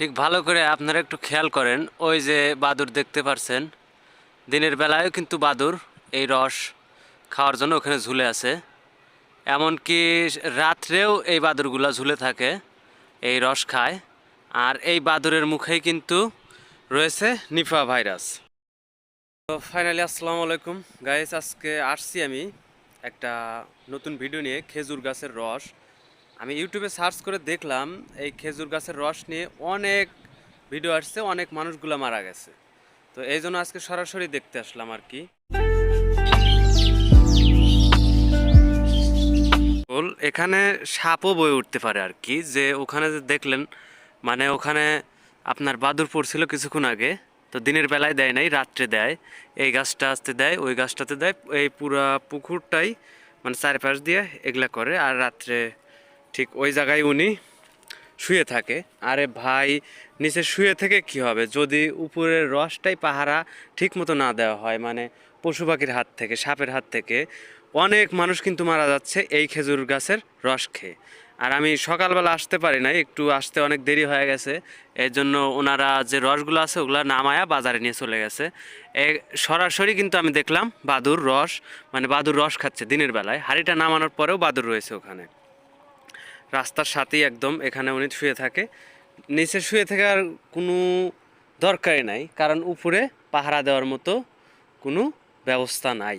ঠিক ভালো করে আপনারা একটু খেয়াল করেন, ওই যে বাদুর দেখতে পারছেন। দিনের বেলায়ও কিন্তু বাদুর এই রস খাওয়ার জন্য ওখানে ঝুলে আছে। এমনকি রাত্রেও এই বাদুরগুলো ঝুলে থাকে, এই রস খায়। আর এই বাদুরের মুখেই কিন্তু রয়েছে নিফা ভাইরাস। তো ফাইনালি আসসালামু আলাইকুম। গাইস আজকে আসছি আমি একটা নতুন ভিডিও নিয়ে খেজুর গাছের রস। আমি ইউটিউবে সার্চ করে দেখলাম, এই খেজুর গাছের রস নিয়ে অনেক ভিডিও আসছে, অনেক মানুষগুলো মারা গেছে। তো এই জন্য আজকে সরাসরি দেখতে আসলাম আর কি। এখানে সাপও বয়ে উঠতে পারে আর কি, যে ওখানে যে দেখলেন মানে ওখানে আপনার বাদুর পড়ছিল কিছুক্ষণ আগে, তো দিনের বেলায় দেয় নাই, রাত্রে দেয়। এই গাছটা আসতে দেয়, ওই গাছটাতে দেয়, এই পুরা পুকুরটাই মানে চারপাশ দিয়ে এগুলা করে, আর রাত্রে ঠিক ওই জায়গায় উনি শুয়ে থাকে। আরে ভাই, নিচে শুয়ে থেকে কি হবে? যদি উপরের রসটাই পাহারা ঠিক মতো না দেওয়া হয় মানে পশু পাখির হাত থেকে, সাপের হাত থেকে, অনেক মানুষ কিন্তু মারা যাচ্ছে এই খেজুর গাছের রস খেয়ে। আর আমি সকালবেলা আসতে পারি নাই, একটু আসতে অনেক দেরি হয়ে গেছে। এই জন্য ওনারা যে রসগুলো আছে, ওগুলো নামায়া বাজারে নিয়ে চলে গেছে। এ সরাসরি কিন্তু আমি দেখলাম বাদুর রস মানে বাদুর রস খাচ্ছে দিনের বেলায়। হাড়িটা নামানোর পরেও বাদুর রয়েছে ওখানে। রাস্তার সাথেই একদম এখানে উনি শুয়ে থাকে। নিচে শুয়ে থাকার কোনো দরকারই নাই কারণ উপরে পাহারা দেওয়ার মতো কোনো ব্যবস্থা নাই।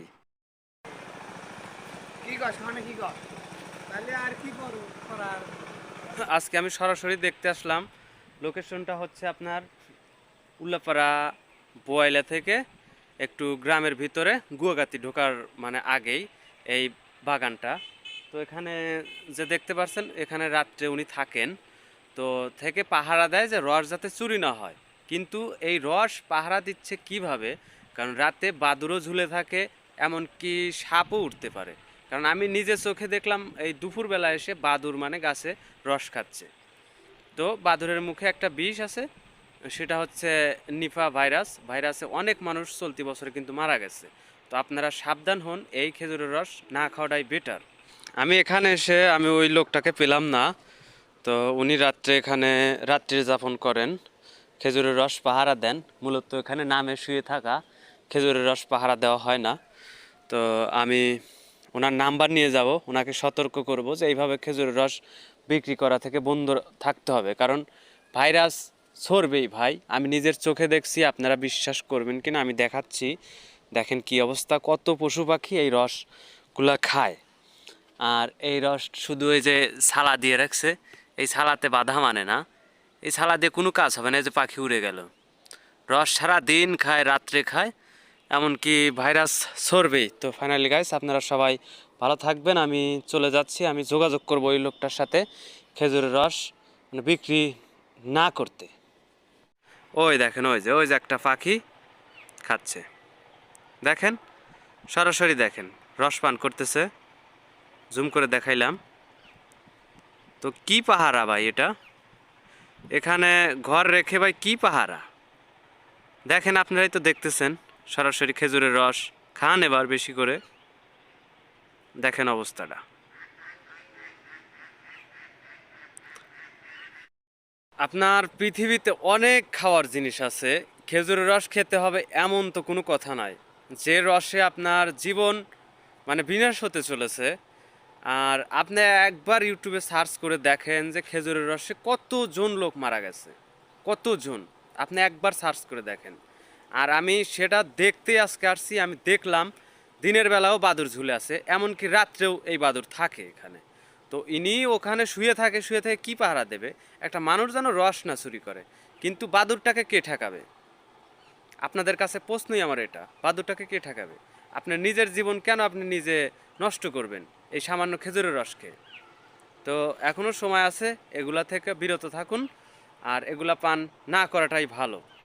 কি আজকে আমি সরাসরি দেখতে আসলাম। লোকেশনটা হচ্ছে আপনার উল্লাপাড়া বোয়াইলা থেকে একটু গ্রামের ভিতরে গুয়াগাতি ঢোকার মানে আগেই এই বাগানটা। তো এখানে যে দেখতে পাচ্ছেন এখানে রাত্রে উনি থাকেন। তো থেকে পাহারা দেয় যে রস যাতে চুরি না হয়। কিন্তু এই রস পাহারা দিচ্ছে কীভাবে? কারণ রাতে বাদুরও ঝুলে থাকে, এমনকি সাপও উঠতে পারে। কারণ আমি নিজে চোখে দেখলাম, এই দুপুরবেলা এসে বাদুর মানে গাছে রস খাচ্ছে। তো বাদুরের মুখে একটা বিষ আছে, সেটা হচ্ছে নিফা ভাইরাস। ভাইরাসে অনেক মানুষ চলতি বছরে কিন্তু মারা গেছে। তো আপনারা সাবধান হন, এই খেজুরের রস না খাওয়াটাই বেটার আমি এখানে এসে আমি ওই লোকটাকে পেলাম না। তো উনি রাত্রে এখানে রাত্রি যাপন করেন। খেজুরের রস পাহারা দেন। মূলত এখানে নামে শুয়ে থাকা খেজুরের রস পাহারা দেওয়া হয় না। তো আমি ওনার নাম্বার নিয়ে যাব। ওনাকে সতর্ক করব যে এইভাবে খেজুরের রস বিক্রি করা থেকে বন্ধ থাকতে হবে। কারণ ভাইরাস ছড়বেই ভাই। আমি নিজের চোখে দেখছি, আপনারা বিশ্বাস করবেন কিনা আমি দেখাচ্ছি। দেখেন কি অবস্থা। কত পশু পাখি এই রসগুলা খায়। আর এই রস শুধু এই যে ছালা দিয়ে রাখছে, এই ছালাতে বাধা মানে না। এই ছালা দিয়ে কোনো কাজ হবে না, এই যে পাখি উড়ে গেল। রস সারা দিন খায়, রাত্রে খায়, এমনকি ভাইরাস সরবেই। তো ফাইনালি গাইস আপনারা সবাই ভালো থাকবেন। আমি চলে যাচ্ছি, আমি যোগাযোগ করব ওই লোকটার সাথে খেজুরের রস মানে বিক্রি না করতে। ওই দেখেন, ওই যে ওই যে একটা পাখি খাচ্ছে। দেখেন, সরাসরি দেখেন, রস পান করতেছে। জুম করে দেখাইলাম। তো কি পাহারা ভাই এটা? এখানে ঘর রেখে ভাই কি পাহারা? দেখেন আপনারাই তো দেখতেছেন, সরাসরি খেজুরের রস খান এবার বেশি করে। দেখেন অবস্থাটা। আপনার পৃথিবীতে অনেক খাওয়ার জিনিস আছে, খেজুরের রস খেতে হবে এমন তো কোনো কথা নাই। যে রসে আপনার জীবন মানে বিনাশ হতে চলেছে আর আপনি একবার ইউটিউবে সার্চ করে দেখেন যে খেজুরের রসে কতজন লোক মারা গেছে। কতজন? আপনি একবার সার্চ করে দেখেন। আর আমি সেটা দেখতে আজকে আসছি, আমি দেখলাম দিনের বেলাও বাদুর ঝুলে আছে, এমনকি রাত্রেও এই বাদুর থাকে এখানে। তো ইনি ওখানে শুয়ে থাকে, শুয়ে থেকে কি পাহারা দেবে? একটা মানুষ যেন রস না চুরি করে, কিন্তু বাদুরটাকে কে ঠেকাবে? আপনাদের কাছে প্রশ্নই আমার এটা, বাদুরটাকে কে ঠেকাবে? আপনার নিজের জীবন কেন আপনি নিজে নষ্ট করবেন, এই সামান্য খেজুরের রসকে। তো এখনও সময় আছে, এগুলা থেকে বিরত থাকুন, আর এগুলা পান না করাটাই ভালো।